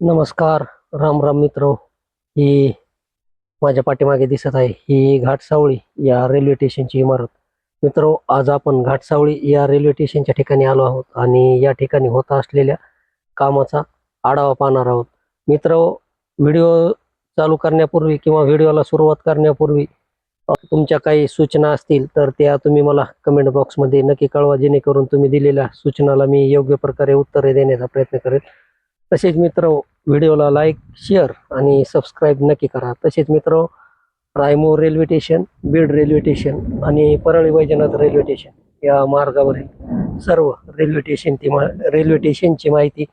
नमस्कार राम राम मित्र. ही माझ्या पाठीमागे दिसत आहे ही घाटसावळी या रेल्वे स्टेशनची इमारत. मित्र आज आपण घाटसावळी या रेल्वे स्टेशनच्या ठिकाणी आलो आहोत आणि या ठिकाणी होत असलेल्या कामाचा आढावा पाहणार आहोत. मित्र व्हिडिओ चालू करण्यापूर्वी किंवा व्हिडिओला सुरुवात करण्यापूर्वी तुमच्या काही सूचना असतील तर त्या तुम्ही मला कमेंट बॉक्समध्ये नक्की कळवा जेणेकरून तुम्ही दिलेल्या सूचनाला मी योग्य प्रकारे उत्तरे देण्याचा प्रयत्न करेल. तसेच मित्र व्हिडिओला लाईक शेअर आणि सबस्क्राईब नक्की करा. तसेच मित्र Raimor railway station Beed railway station आणि परळी वैजनाथ रेल्वे स्टेशन या मार्गावरील सर्व रेल्वे स्टेशन ती मा रेल्वे स्टेशनची माहिती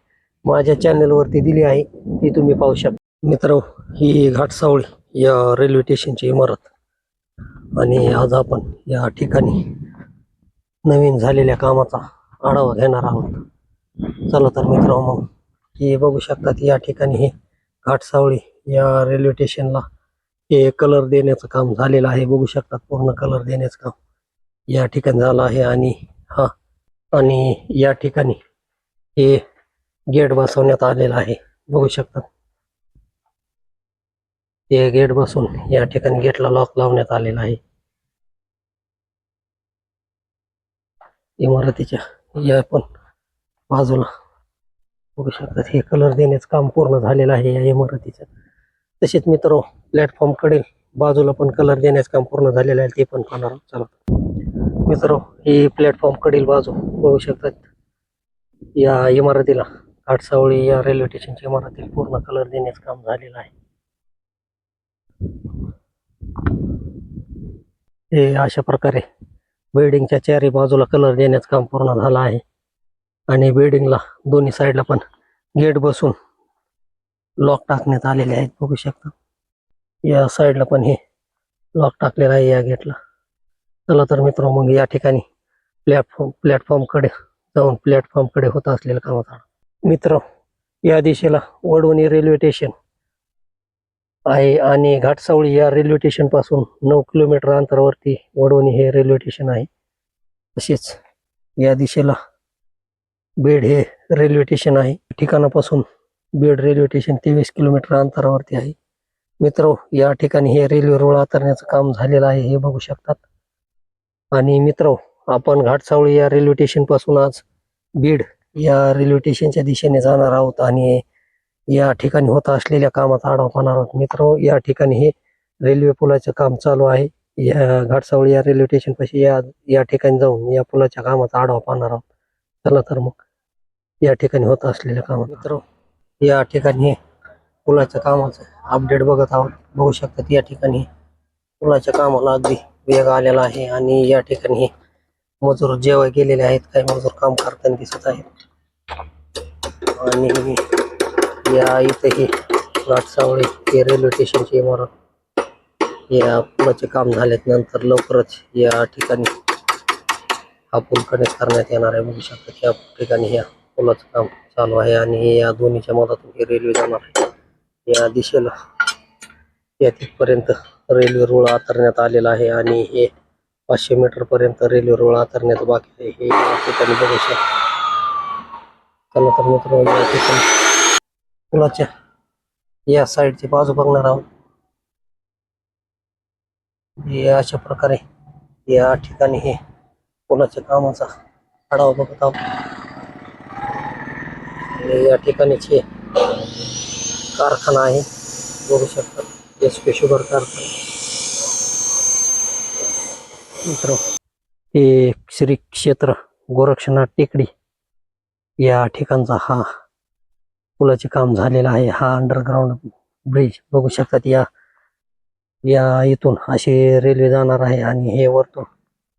माझ्या चॅनलवरती दिली आहे ती तुम्ही पाहू शकता. मित्र ही घाटसावळी या रेल्वे स्टेशनची इमारत आणि आज आपण या ठिकाणी नवीन झालेल्या कामाचा आढावा घेणार आहोत. चला तर मित्र मग हे बघू शकतात या ठिकाणी हे घाटसावळी या रेल्वे स्टेशनला हे कलर देण्याचं काम झालेलं आहे. बघू शकतात पूर्ण कलर देण्याचं काम या ठिकाणी झालं आहे आणि हा आणि या ठिकाणी हे गेट बसवण्यात आलेलं आहे. बघू शकतात. हे गेट बसून या ठिकाणी गेटला लॉक लावण्यात आलेला आहे. इमारतीच्या या पण बाजूला बघू शकतात. हे कलर देण्याचं काम पूर्ण झालेलं आहे या इमारतीचं. तसेच मित्र प्लॅटफॉर्मकडे बाजूला पण कलर देण्याचं काम पूर्ण झालेलं आहे ते पण पाहणार आहोत. मित्र ही प्लॅटफॉर्मकडील बाजू बघू शकतात. या इमारतीला घाटसावळी या रेल्वे स्टेशनच्या इमारतीला पूर्ण कलर देण्याचं काम झालेलं आहे. हे अशा प्रकारे बिल्डिंगच्या चारी बाजूला कलर देण्याचं काम पूर्ण झालं आहे. आणि बिल्डिंगला दोन्ही साईडला पण गेट बसून लॉक टाकण्यात आलेले आहेत बघू शकता. या साईडला पण हे लॉक टाकलेलं आहे या गेटला चला तर मित्र मग या ठिकाणी प्लॅटफॉर्म प्लॅटफॉर्मकडे जाऊन प्लॅटफॉर्मकडे होत असलेलं कामाचा मित्र या दिशेला वडवणी रेल्वे स्टेशन आहे आणि घाटसावळी या रेल्वे स्टेशनपासून नऊ किलोमीटर अंतरावरती वडवणी हे रेल्वे स्टेशन आहे. तसेच या दिशेला बीड हे रेल्वे स्टेशन आहे. ठिकाणापासून बीड रेल्वे स्टेशन तेवीस किलोमीटर अंतरावरती आहे. मित्र या ठिकाणी हे रेल्वे रुळ उतरण्याचं काम झालेलं आहे हे बघू शकतात. आणि मित्र आपण घाटसावळी या रेल्वे स्टेशनपासून आज बीड या रेल्वे स्टेशनच्या दिशेने जाणार आहोत आणि या ठिकाणी होत असलेल्या कामाचा आढावा पाहणार आहोत. मित्र या ठिकाणी हे रेल्वे पुलाचं काम चालू आहे. या घाटसावळी या रेल्वे स्टेशन पाशी या या ठिकाणी जाऊन या पुलाच्या कामाचा आढावा पाहणार आहोत. चला तर मग. या ठिकाणी होत असलेल्या काम मित्र या ठिकाणी पुलाच्या कामाचं अपडेट बघत आहोत. बघू शकतात या ठिकाणी पुलाच्या कामाला अगदी वेग आलेला आहे आणि या ठिकाणी मजूर जेव्हा गेलेले आहेत. काही मजूर काम करताना दिसत आहेत. आणि या इथे ही घाटसावळी हे रेल्वे स्टेशनची इमारत या पुलाचे काम झाल्यात. नंतर लवकरच या ठिकाणी हा पूल कनेक्ट करण्यात येणार आहे. बघू शकतात या ठिकाणी या पुलाचं काम चालू आहे आणि या दोन्हीच्या मधातून ही रेल्वे जाणार आहे. या दिशेला या तिथपर्यंत रेल्वे रुळ आतरण्यात आलेला आहे आणि हे पाचशे मीटर पर्यंत रेल्वे रुळ आतरण्यात बाकी आहे. हे या ठिकाणी बघू शकता. चला तर मित्र या ठिकाणी पुलाच्या या साईडची बाजू बघणार आहोत. हे अशा प्रकारे या ठिकाणी हे पुलाच्या कामाचा आढावा बघत आहोत. आणि या ठिकाणीचे कारखाना आहे. बघू शकता. एस पी शुगर कारखाना. मित्र हे श्री क्षेत्र गोरक्षनाथ टेकडी या ठिकाणचा हा पुलाचे काम झालेलं आहे. हा अंडरग्राऊंड ब्रिज बघू शकतात या या इथून अशी रेल्वे जाणार आहे आणि हे वरतून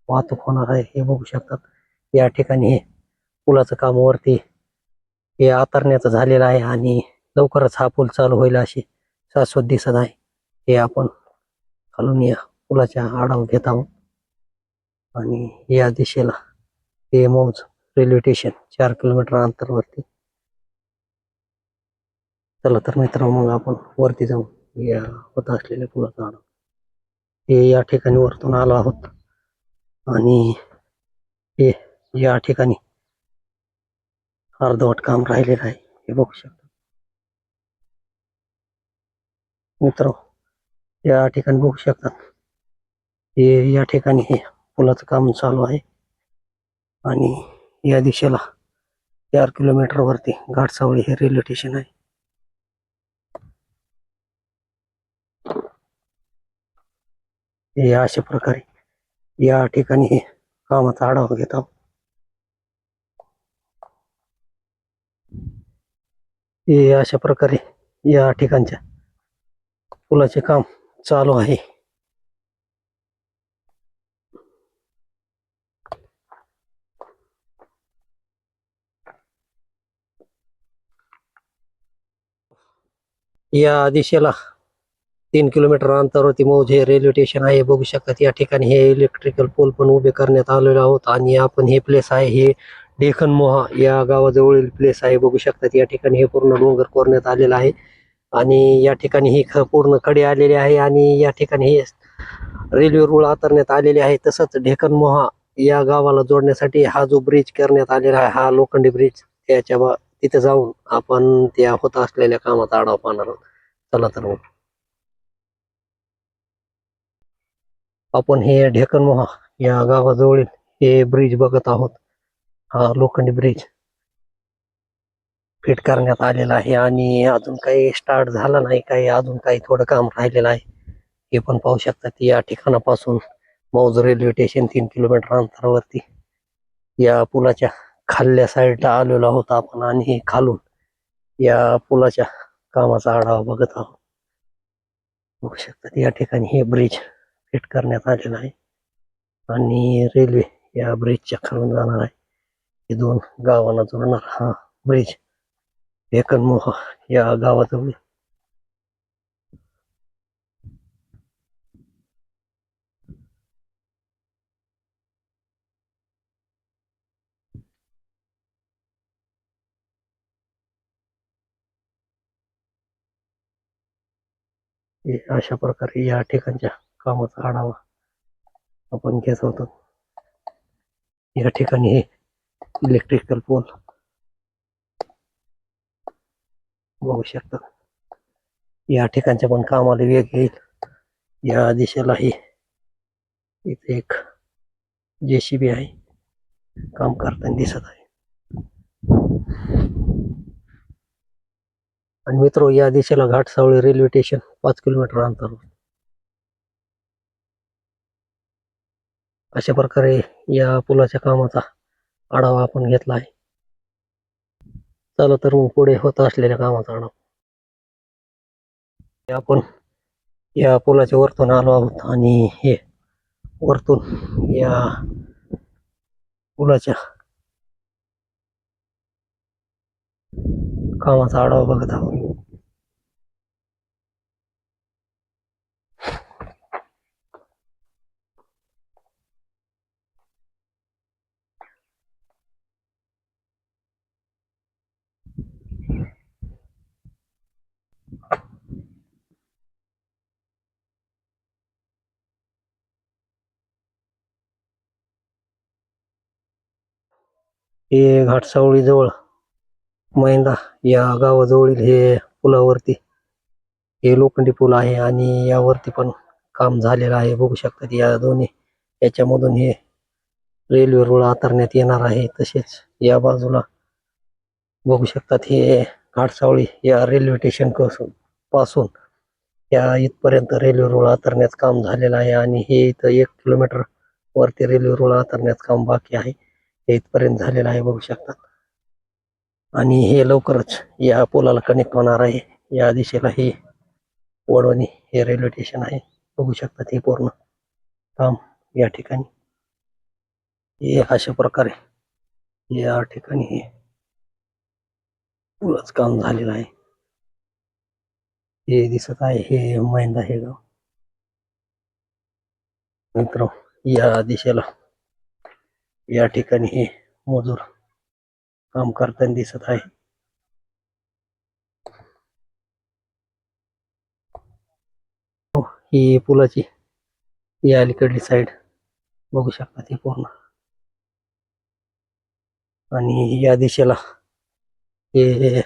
वाहतूक होणार आहे. हे बघू शकतात. या ठिकाणी हे पुलाचं काम वरती हे आतरण्याचं झालेलं आहे आणि लवकरच हा पूल चालू होईल अशी शाश्वत दिसत आहे. हे आपण खालून या पुलाच्या आढावा घेत आहोत. आणि या दिशेला ते मौज रेल्वे स्टेशन चार किलोमीटर अंतरवरती. चला तर मित्र मग आपण वरती जाऊन या होत असलेल्या पुलाचा आढावा. हे या ठिकाणी वरतून आलो आहोत. आणि हे या ठिकाणी अर्धवट काम राहिलेलं आहे हे बघू शकता. मित्र या ठिकाणी बघू शकतात हे या ठिकाणी हे पुलाचं काम चालू आहे. आणि या दिशेला चार किलोमीटर वरती घाटसावळी हे रेल्वे स्टेशन आहे. हे अशा प्रकारे या ठिकाणी हे कामाचा आढावा घेत आहोत. हे अशा प्रकारे या ठिकाणच्या पुलाचे काम चालू आहे. या दिशेला तीन किलोमीटर अंतरावरती मौज हे रेल्वे स्टेशन आहे. बघू शकतात या ठिकाणी हे इलेक्ट्रिकल पोल पण उभे करण्यात आलेले आहोत आणि आपण हे प्लेस आहे हे डेखन मोहा या गावाजवळील प्लेस आहे. बघू शकतात या ठिकाणी हे पूर्ण डोंगर कोरण्यात आलेलं आहे. आणि या ठिकाणी ही ख पूर्णकडे आलेले आहे आणि या ठिकाणी हे रेल्वे रुळ आतरण्यात आलेले आहे. तसंच ढेकन मोहा या गावाला जोडण्यासाठी हा जो ब्रिज करण्यात आलेला आहे हा लोखंडी ब्रिज त्याच्या बा तिथे जाऊन आपण त्या होत असलेल्या कामाचा आढावा पाहणार आहोत. चला तर मग. आपण हे ढेकनमोहा या गावाजवळील हे ब्रिज बघत आहोत. हा लोखंडी ब्रिज फिट करण्यात आलेला आहे आणि अजून काही स्टार्ट झाला नाही काही अजून काही थोडं काम राहिलेलं आहे. हे पण पाहू शकतात या ठिकाणापासून मौज रेल्वे स्टेशन तीन किलोमीटर अंतरावरती या पुलाच्या खाल्ल्या साईडला आलेलो आहोत आपण आणि हे खालून या पुलाच्या कामाचा आढावा बघत आहोत. बघू शकतात या ठिकाणी हे ब्रिज फिट करण्यात आलेला आहे आणि रेल्वे या ब्रिजच्या खालून जाणार आहे. हे दोन गावांना जोडणार हा ब्रिज. एकनमोह या गावाजवळ अशा प्रकारे या ठिकाणच्या कामाचा आढावा आपण घेत होतो. या ठिकाणी हे इलेक्ट्रिकल पोल. बघू शकता. या ठिकाणच्या पण कामाला वेग येईल. या दिशेलाही इथे एक जेसीबी आहे. काम करताना दिसत आहे. आणि मित्र या दिशेला घाटसावळी रेल्वे स्टेशन पाच किलोमीटर अंतरावर. अशा प्रकारे या पुलाच्या कामाचा आढावा आपण घेतला आहे. चला तर मग पुढे होत असलेल्या कामाचा आढावा. आपण या पुलाच्या वरतून आलो आहोत आणि हे वरतून या पुलाच्या कामाचा आढावा बघत आहोत. हे घाटसावळी जवळ. मैंदा या गावाजवळील हे पुलावरती. हे लोखंडी पूल आहे आणि यावरती पण काम झालेलं आहे. बघू शकतात या दोन्ही. याच्यामधून हे रेल्वे रुळ आतरण्यात येणार आहे. तसेच या बाजूला बघू शकतात हे घाटसावळी या रेल्वे स्टेशनपासून या इथपर्यंत रेल्वे रुळ आतरण्याचं काम झालेलं आहे आणि हे इथं एक किलोमीटर वरती रेल्वे रुळ आतरण्याचं काम बाकी आहे. हे इथपर्यंत झालेलं आहे बघू शकतात आणि हे लवकरच या पुलाला कनेक्ट होणार आहे. या दिशेला हे वडवणी हे रेल्वे स्टेशन आहे. बघू शकतात हे पूर्ण. काम या ठिकाणी. हे अशा प्रकारे या ठिकाणी हे पुलाच काम झालेलं आहे. हे दिसत आहे हे महिंदा हे गाव. मित्र या दिशेला या ठिकाणी हे मजूर काम करताना दिसत आहे. हो, ही पुलाची या अलीकडली साईड बघू शकता ती पूर्ण. आणि या दिशेला हे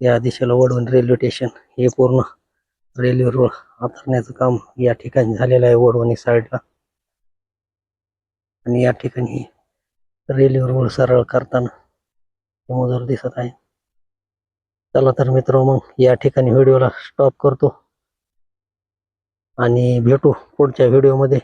या दिशेला वडवून रेल्वे स्टेशन हे पूर्ण रेल्वे रोड आतरण्याचं काम या ठिकाणी झालेलं आहे वडवणी साईडला आणि या ठिकाणी रेल्वे रोड सरळ करताना समोर दिसत आहे. चला तर मित्र मग या ठिकाणी व्हिडिओला स्टॉप करतो. आणि भेटू पुढच्या व्हिडिओमध्ये